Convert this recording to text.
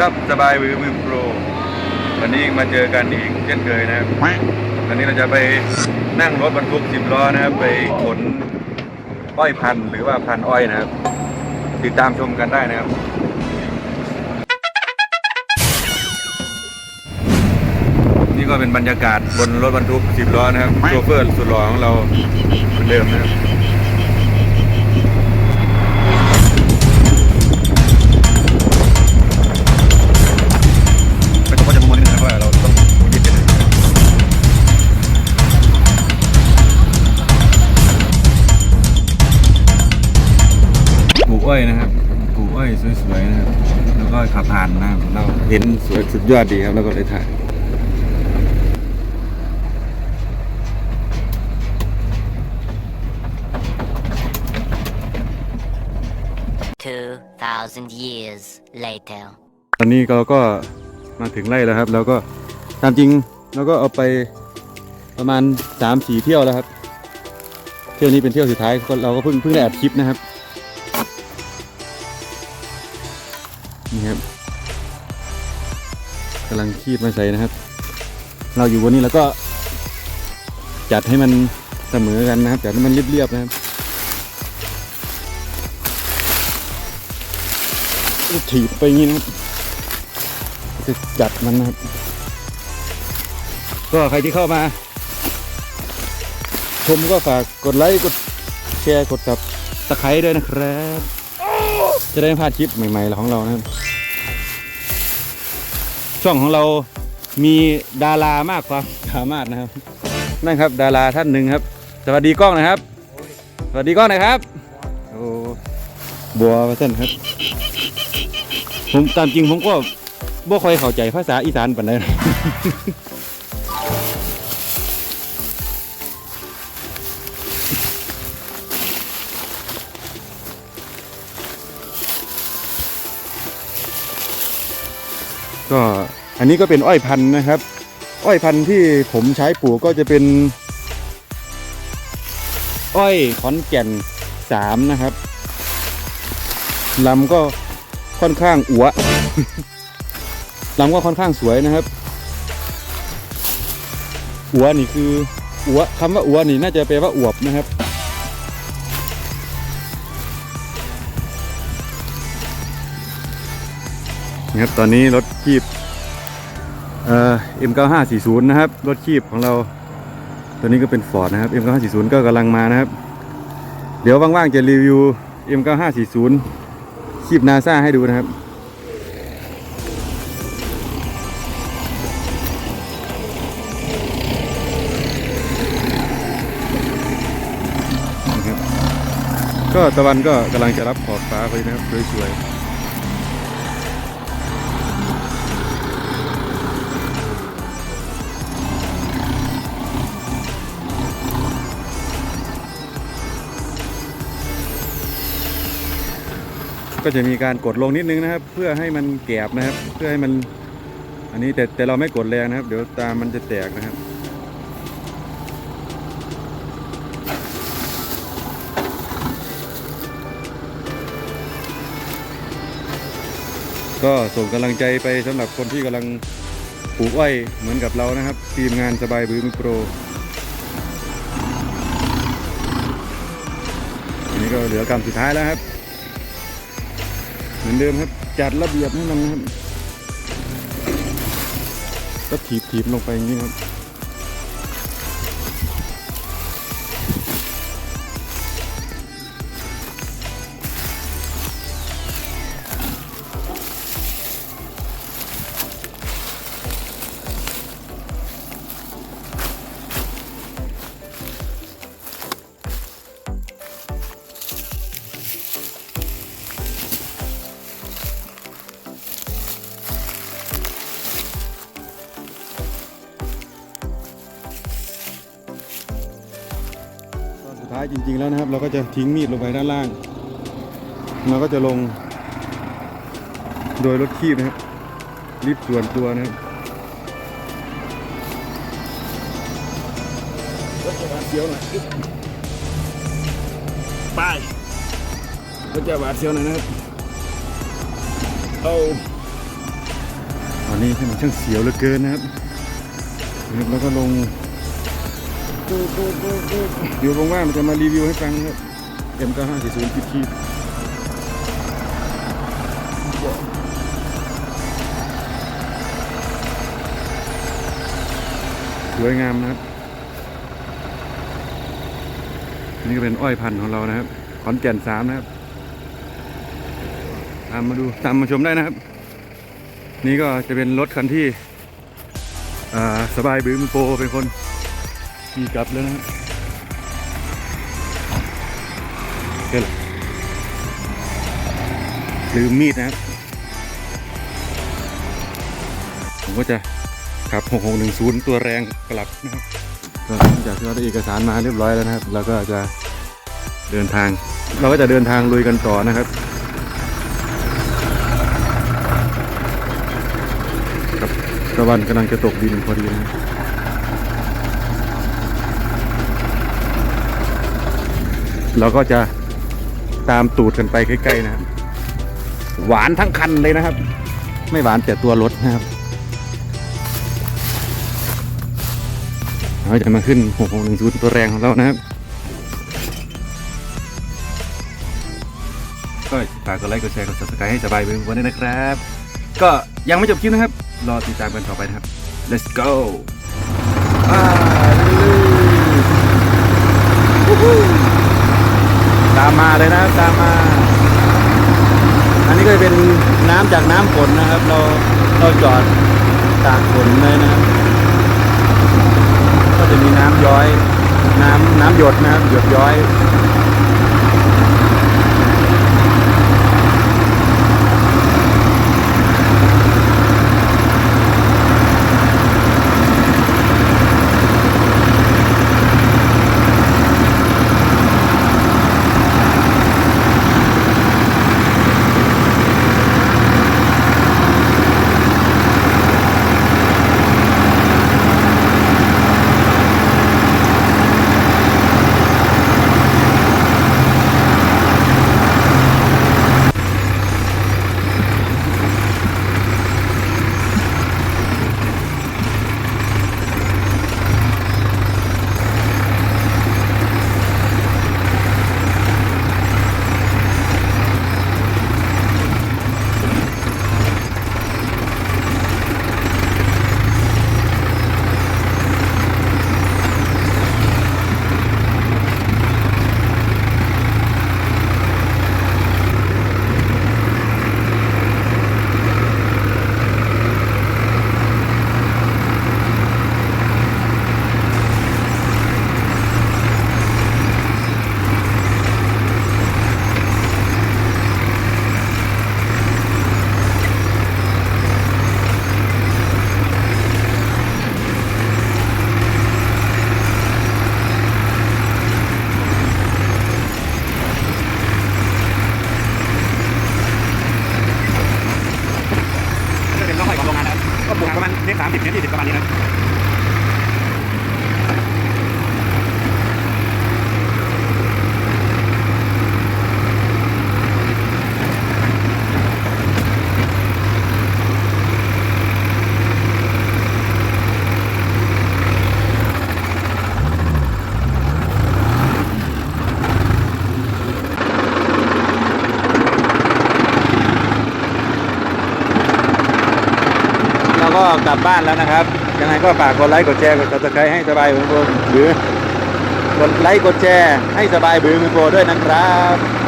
ครับสบายวิววิวโปรวันนี้มาเจอกันอีกเช่นเคยนะครับวันนี้เราจะไปนั่งรถบรรทุกสิบล้อนะครับ ไปขนอ้อยพันหรือว่าพันอ้อยนะครับ ติดตามชมกันได้นะครับนี่ก็เป็นบรรยากาศบนรถบรรทุกสิบล้อนะครับโชเฟอร์สุดหล่อของเราเหมือนเดิมนะครับ สวยๆนะครับแล้วก็ขับผ่านนะครับเราเห็นสวยสุดยอดดีครับแล้วก็เลยถ่าย2,000 years later. ตอนนี้เราก็มาถึงไร่แล้วครับ แล้วก็ตามจริงเราก็เอาไปประมาณสามสี่เที่ยวแล้วครับ เที่ยวนี้เป็นเที่ยวสุดท้ายก็เราก็เพิ่งเพิ่งได้อัดคลิปนะครับ ลังคีบมาใส่นะครับ เราอยู่วันนี้แล้วก็ จัดให้มันเสมอกันนะครับ จัดให้มันเรียบๆนะครับถีบไปงี้นะครับจะจัดมันนะครับ ก็ใครที่เข้ามา ชมก็ฝากกดไลค์กดแชร์กดกับตะไคร้ด้วยนะครับ จะได้ไม่พลาดคลิปใหม่ๆของเรานะครับ ช่องของเรามีดารามากความสามารถนะครับ นั่นครับดาราท่านหนึ่งครับ สวัสดีกล้องนะครับ สวัสดีกล้องนะครับโอ้บัวมาเส้นครับ ผมตามจริงผมก็บ่ค่อยเข้าใจภาษาอีสานปานใด ก็อันนี้ก็เป็นอ้อยพันธุ์นะครับ อ้อยพันธุ์ที่ผมใช้ปลูกก็จะเป็น อ้อยขอนแก่นสามนะครับลำก็ค่อนข้างอัวลำก็ค่อนข้างสวยนะครับ อัวนี่คืออัวคำว่าอัวนี่น่าจะแปลว่าอวบนะครับ นะครับตอนนี้รถคีบเอ่อ M9540 นะครับ รถคีบของเราตัวนี้ก็เป็นฟอร์ดนะครับ M9540 ก็กำลังมานะครับ เดี๋ยวว่างๆจะรีวิว M9540 คีบนาซาให้ดูนะครับนะครับก็ตะวันก็กำลังจะรับขอบฟ้าไปนะครับสวยๆ ก็จะมีการกดลงนิดนึงนะครับ เพื่อให้มันแกบนะครับ เพื่อให้มัน อันนี้แต่แต่เราไม่กดแรงนะครับ เดี๋ยวตามันจะแตกนะครับก็ส่งกำลังใจไปสำหรับคนที่กำลังปลูกอ้อยเหมือนกับเรานะครับ ทีมงานสบายบือมือโปรอันนี้ก็เหลือกรรมสุดท้ายแล้วครับ มือนเดิมครับ จัดระเบียบให้มันครับก็ถีบถีบลงไปอย่างนี้ครับ ท้ายจริง ๆ แล้วนะครับ เราก็จะทิ้งมีดลงไปด้านล่าง เราก็จะลง โดยรถคีบนะครับลิฟต์ส่วนตัวนะครับรถจะหวาดเสียวหน่อยไปรถจะหวาดเสียวหน่อยนะครับเอาตอนนี้ที่มันช่างเสียวเหลือเกินนะครับนะครับแล้วก็ลง เดี๋ยวว่างๆมันจะมารีวิวให้ฟังครับ M9540 คิดคีสวยงามนะครับ นี่ก็เป็นอ้อยพันธุ์ของเรานะครับ ขอนแก่นสามนะครับ ตามมาดูตามมาชมได้นะครับ นี่ก็จะเป็นรถคันที่สบายบือมือโปรเป็นคน ขี่กลับแล้วนะเกิดลืมมีดนะครับ ผมก็จะขับ 6610 ตัวแรงกลับนะครับก็หลังจากที่เราได้เอกสารมาเรียบร้อยแล้วนะครับ เราก็จะเดินทาง เราก็จะเดินทางลุยกันต่อนะครับครับตะวันกำลังจะตกดินพอดีนะครับ เราก็จะตามตูดกันไปใกล้ๆนะครับ หวานทั้งคันเลยนะครับ ไม่หวานแต่ตัวรถนะครับเราจะมาขึ้น6610ตัวแรงของเรานะครับ ก็ฝากกดไลค์กดแชร์กด subscribe ให้สบายไปวันนี้นะครับ ก็ยังไม่จบคลิปนะครับ รอติดตามกันต่อไปนะครับ let's go อ่าวู้ฮู้ ตามมาเลยนะครับตามมา อันนี้ก็จะเป็นน้ำจากน้ำฝนนะครับ เราเราจอดตากฝนเลยนะครับก็จะมีน้ำย้อย น้ำน้ำหยดนะครับหยดย้อย 30เมตร20ประมาณนี้นะ กลับบ้านแล้วนะครับ ยังไงก็ฝากกดไลค์กดแชร์กดติดตามให้สบายมือโปรหรือกดไลค์กดแชร์ให้สบายบือมือโปรด้วยนะครับ